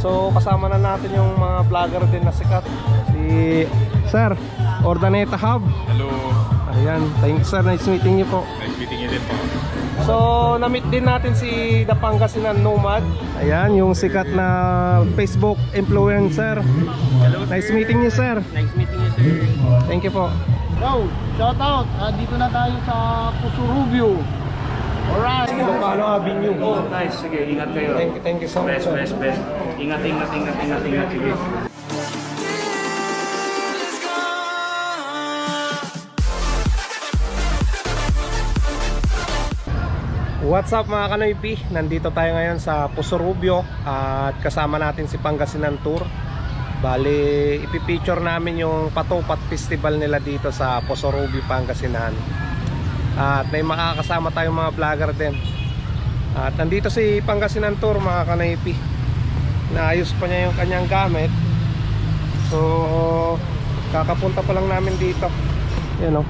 So kasama na natin yung mga vlogger din na sikat. Si Sir, Ordaneta Hub. Hello. Ayan, thank you sir. Nice meeting you po. Nice meeting you din po. So, na-meet din natin si Dapangasinan Nomad. Ayan, yung sikat na Facebook influencer. Nice meeting you, sir. Nice meeting you, sir. Thank you po. Yo, shout out. Ah, dito na tayo sa Pusurubio. Alright. Ilocano Avenue. Oh, nice. Sige, ingat kayo. Thank you, thank you so much. Best, best, best. Ingat, ingat, ingat, ingat, ingat. Sige. What's up mga Kanoypi? Nandito tayo ngayon sa Pusurubio at kasama natin si Pangasinan Tour. Bali, ipipicture namin yung Patupat Festival nila dito sa Pusurubio, Pangasinan. At may makakasama tayong mga vlogger din. At nandito si Pangasinan Tour mga Kanoypi. Naayos pa niya yung kanyang gamit. So, kakapunta pa lang namin dito. Yan o.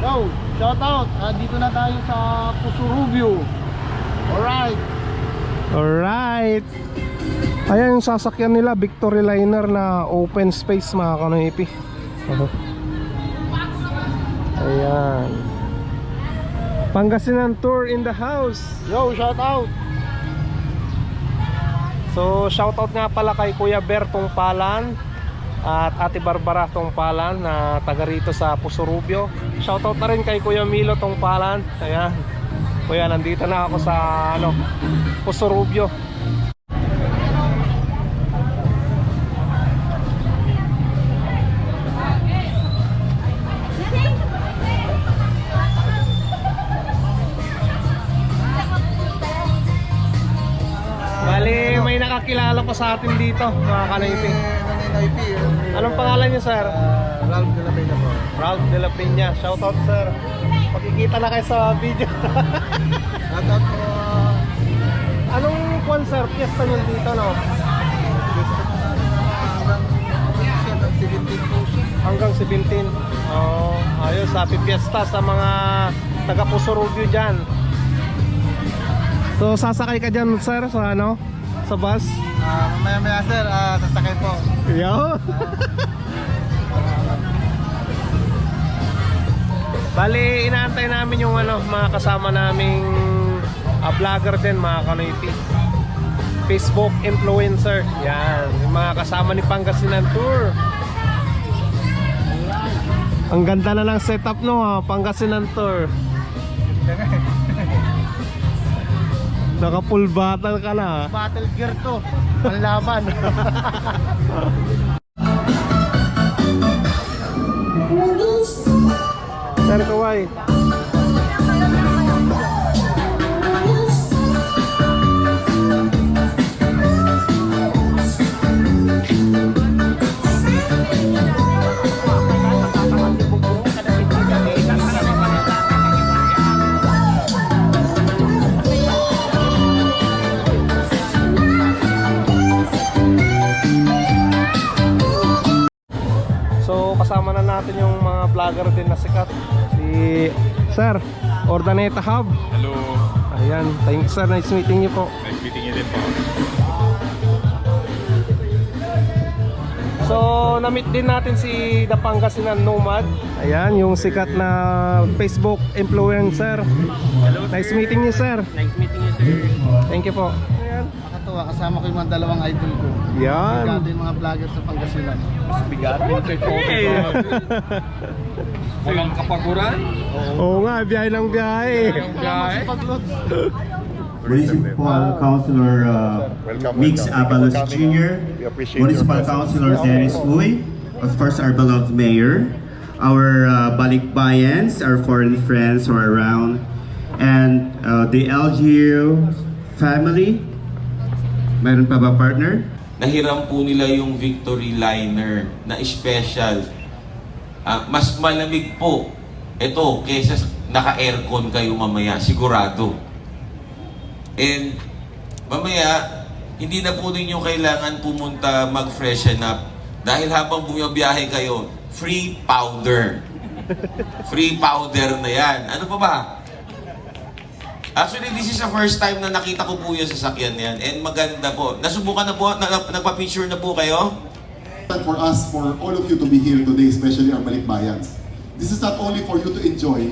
Yo, shout out. Ah, dito na tayo sa Pusurubio. Alright. Alright. Ayan yung sasakyan nila, Victory Liner na open space mga kanoipi. Ano? Ayan. Pangasinan tour in the house. Yo, shout out. So shoutout nga pala kay Kuya Bertong Palan at Ate Barbara Tongpalan na taga rito sa Pusurubio. Shoutout na rin kay Kuya Milo Tongpalan. Ayan. Kuya, nandito na ako sa ano, Pusurubio. Bali, nakakilala pa sa atin dito, mga kanaypi. Anong pangalan niyo, sir? Ralph de la Peña po. Ralph de la Peña. Shoutout, sir. Pagkikita na kayo sa video. Shout out po. Anong concert fiesta niyo dito, no? Hanggang 17. Oh, ayos. Happy fiesta sa mga taga Pusurugyo dyan. So, sasakay ka dyan, sir, sa ano? Sa bus? Ah, mamaya maya sir, ah, sasakay po. Yo. Bali, inaantay namin yung ano, mga kasama naming ah, vlogger din, mga kanoipi. Facebook influencer. Yan, yung mga kasama ni Pangasinan Tour. Ang ganda na ng setup no, ha? Pangasinan Tour. Naka full battle ka na. ha? Battle gear to. Panlaban. Sir Kawai. Vlogger din na sikat. Si Sir, Ordaneta Hub. Hello. Ayan, thank you sir. Nice meeting you po. Nice meeting you din po. So, na-meet din natin si Dapangasinan Nomad. Ayan, yung sikat na Facebook influencer. Hello, Nice meeting you, sir. Nice meeting you, sir. Thank you po. Ayan. Nakatuwa, kasama ko yung mga dalawang idol ko. Yan. Bigato yung mga vlogger sa Pangasinan. Mas bigat mo kay Kobe. Walang kapaguran. Oo nga, biyahe ng biyahe. Biyahe. Municipal Councilor uh, Mix Abalos Jr., Municipal Councilor Dennis Uy, of course our beloved Mayor, our uh, Balikbayans, our foreign friends who are around, and uh, the LGU family. Mayroon pa ba partner? nahiram po nila yung victory liner na special. Ah, mas malamig po ito kaysa naka-aircon kayo mamaya, sigurado. And mamaya, hindi na po ninyo kailangan pumunta mag-freshen up dahil habang bumiyabiyahe kayo, free powder. Free powder na yan. Ano pa ba? Actually, this is the first time na nakita ko po yung sasakyan yan. And maganda po. Nasubukan na po, na, nagpa-picture na po kayo? For us, for all of you to be here today, especially our Balikbayans. This is not only for you to enjoy,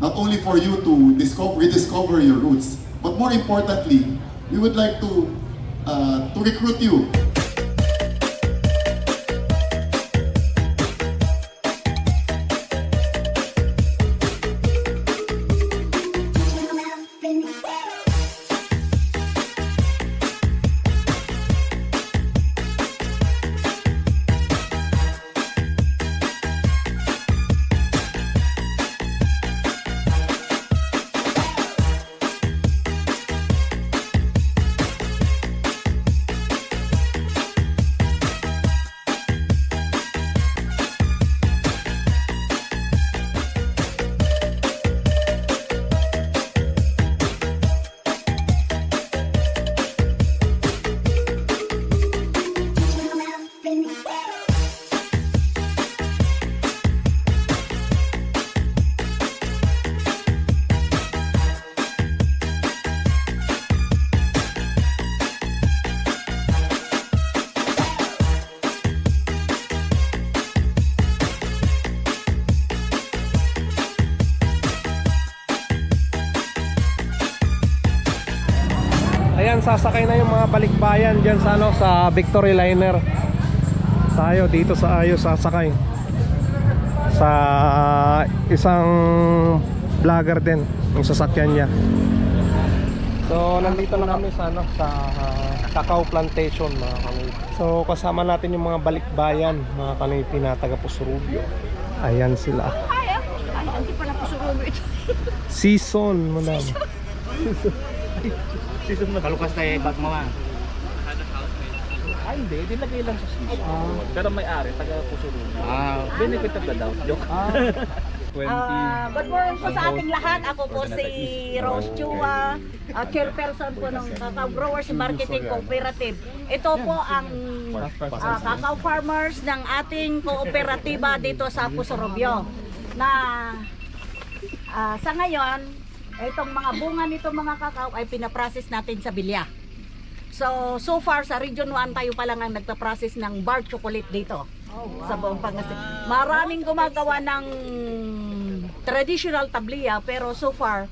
not only for you to discover, rediscover your roots, but more importantly, we would like to uh, to recruit you Ayan, sasakay na yung mga balikbayan dyan sa, ano, sa Victory Liner. Tayo dito sa Ayos sasakay. Sa isang vlogger din, yung sasakyan niya. So, nandito na kami sa, ano, sa ah, Cacao Plantation, mga kanoy. So, kasama natin yung mga balikbayan, mga kanoy, na taga Pusurubio. Ayan sila. Ay, hindi pala po surubo ito. Season, madam. Kalukas tayo bag mama. Ay, hindi. Dilagay lang sa season. Pero may ari, taga Pusurun. Ah, benefit of the doubt. Joke. Ah, good morning po sa ating lahat. Ako po si Rose Chua, ah, chairperson po ng Cacao Growers Marketing Cooperative. Ito po ang ah, cacao farmers ng ating kooperatiba dito sa Pusorobio. Na ah, sa ngayon, itong mga bunga nitong mga kakao ay pinaprocess natin sa bilya. So, so far sa Region 1 tayo pa lang ang nagpa-process ng bar chocolate dito. Sa buong Pangasinan. Maraming gumagawa ng traditional tabliya pero so far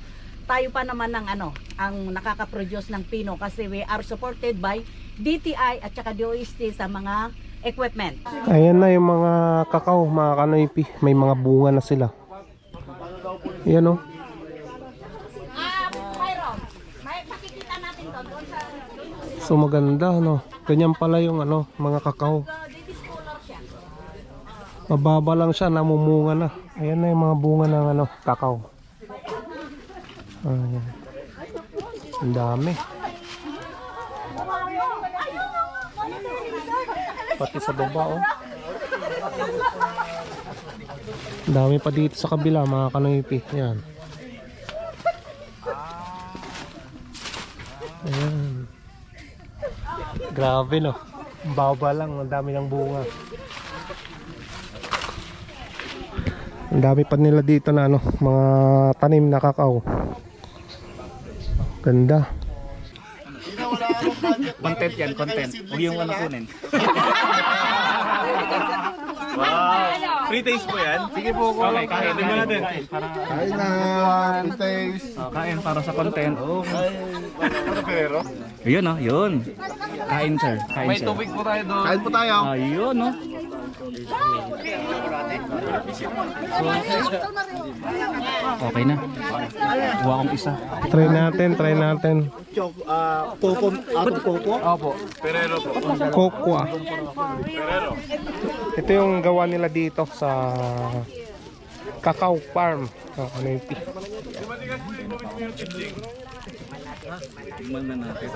tayo pa naman ng ano, ang nakaka-produce ng pino kasi we are supported by DTI at saka DOST sa mga equipment. Ayan na yung mga kakao, mga kanoypi. May mga bunga na sila. Yan o. Ah, Myron, may makikita natin to doon sa So maganda no. Ganyan pala yung ano, mga kakao. Mababa lang siya, namumunga na. Ayan na yung mga bunga ng ano, kakao. Ayan. Ang dami. Pati sa baba oh. Dami pa dito sa kabila mga kanoypi. Yan. Grabe no. Ang Baba lang, ang dami ng bunga. Ang dami pa nila dito na ano, mga tanim na kakao. Ganda. Content yan, content. Huwag yung ano kunin. Free taste po yan? Sige po. Okay, kain. Tingnan natin. Para, Kain na, taste. oh, kain para sa content. Oh. Yun oh, yun. Kain sir, kain sir. May tubig po tayo doon. Kain po tayo. Ayun oh. Okay na. Kuha akong isa. Try natin, try natin. Chok, ah, coco, out of coco. Opo. Kokwa. Ito yung gawa nila dito sa Cacao Farm. Oh, ano yung tea. Tingnan na natin.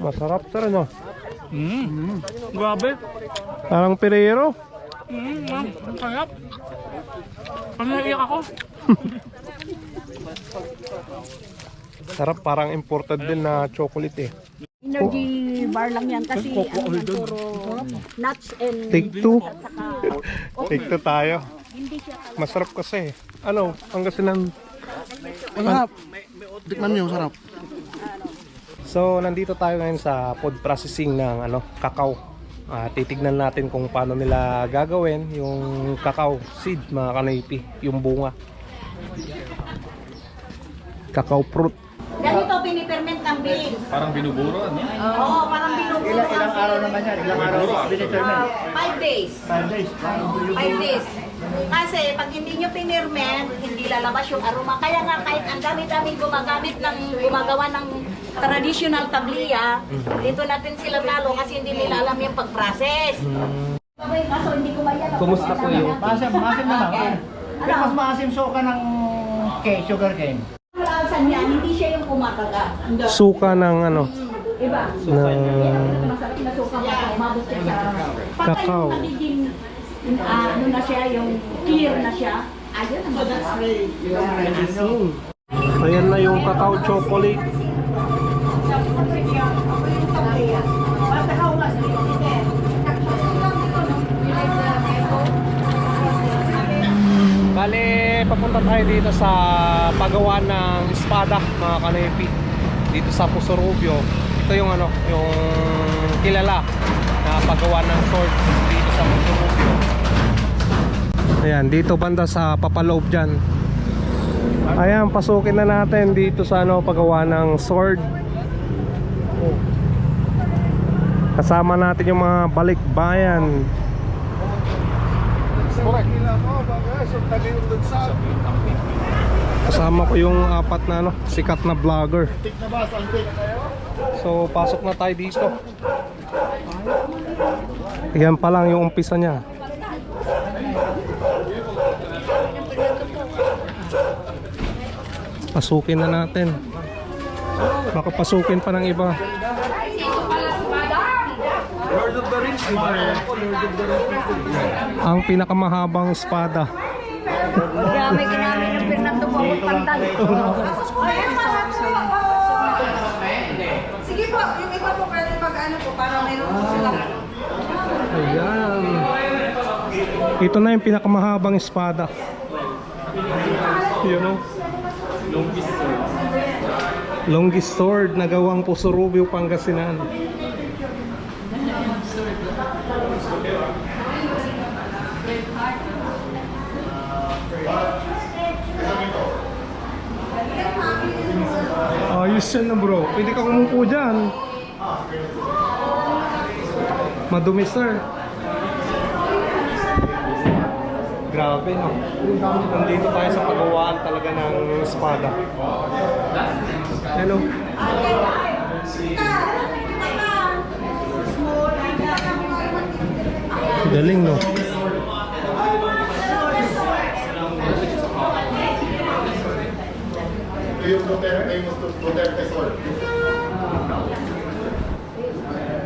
Masarap sir ano? Mm. Grabe. Parang perero. Mm, ma'am. Ang sarap. Ano naiyak ako? Sarap parang imported din na chocolate eh. Energy bar lang yan kasi ano yan, puro nuts and Take two. Take two tayo. Masarap kasi. Ano, Pangasinan Masarap. Tikman niyo, sarap. So, nandito tayo ngayon sa food processing ng ano, kakao. Ah, titignan natin kung paano nila gagawin yung kakao seed, mga kanoypi, yung bunga. Kakao fruit. Ganito piniperment ng beans. Parang binuburo, ano? Oo, parang binuburo. Ilang, ilang araw naman yan? Ilang araw piniperment? five days. Five days. Five days. Kasi pag hindi nyo pinirment, hindi lalabas yung aroma. Kaya nga kahit ang dami-daming gumagamit ng gumagawa ng traditional tabliya, dito natin sila talo kasi hindi nila alam yung pag-process. Kaso hindi ko mayan. Kumusta po yung Maasim, maasim naman. Pero mas maasim suka ng cake, sugar cane. Kalaasan niya, hindi siya yung kumakagat. suka ng ano. Ng Masarap na suka mo, umabot siya sa... Pagka Kakao. yung nagiging, ah, ano na siya, yung clear na siya, ayun ang masarap. Ayan na yung cacao chocolate. Bale, papunta tayo dito sa paggawa ng espada, mga kanoypi. Dito sa Pusorubio. Ito yung ano, yung kilala na paggawa ng sword dito sa Pusorubio. Ayan, dito banda sa papaloob dyan. Ayan, pasukin na natin dito sa ano, paggawa ng sword. Kasama natin yung mga balikbayan. Kasama ko yung apat na ano, sikat na vlogger. So, pasok na tayo dito. Yan pa lang yung umpisa niya. Pasukin na natin. Baka pasukin pa ng iba. Ang pinakamahabang espada. May ginamit yung Fernando ang pantal. Sige po, yung iba po pwede pag ano po, para mayroon po silang Ayan. Ito na yung pinakamahabang espada. Yun o. Longest sword. Longest sword na gawang Pusurubio, Pangasinan. Ayos yan na bro. Pwede ka kumupo dyan. Madumi sir. Grabe no. Nandito tayo sa paggawaan talaga ng espada. Hello. Galing no. Yung Duterte, famous Duterte sword.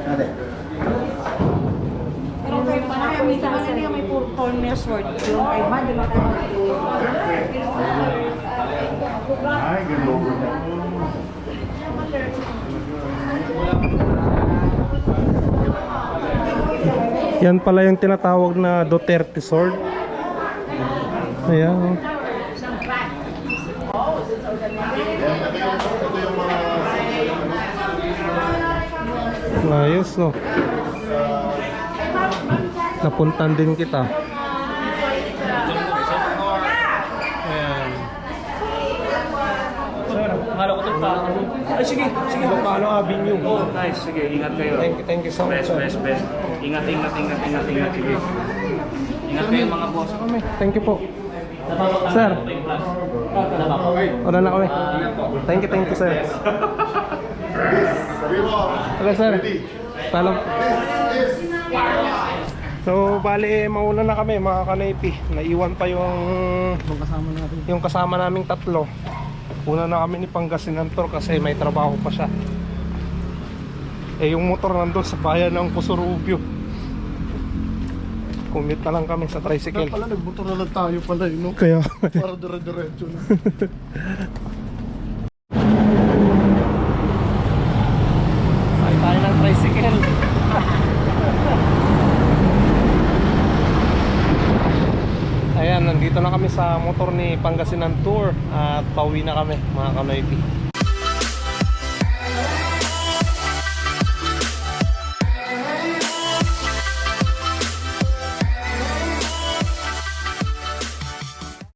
Pero kayo na kami sa kasi may corner sword. Yung kay Mad, di ba Ay, ganun. Yan pala yung tinatawag na Duterte sword. Ayan. Ayos no. Napuntan din kita. Akala ko ito pa. Ay, sige, sige. Paano Avenue? Oh, nice. Sige, ingat kayo. Thank you, thank you so much. Best, best, best. Ingat, ingat, ingat, ingat, ingat. Sige. Ingat kayo mga boss. Kami. Thank you po. Sir, wala na kami. Thank you, thank you, sir. Okay, sir. ready. Salam. So, bali, mauna na kami mga kanaypi. Naiwan pa yung yung kasama naming tatlo. Una na kami ni Pangasinan Tour kasi may trabaho pa siya. Eh, yung motor nandun sa bayan ng Pusurubio. Commute na lang kami sa tricycle. Pala nagbuto na lang tayo pala yun, no? Kaya, Para dire-diretso na. Sakay tayo ng tricycle. Ayan, nandito Nandito na kami sa motor ni Pangasinan Tour at pauwi na kami mga kanoypi.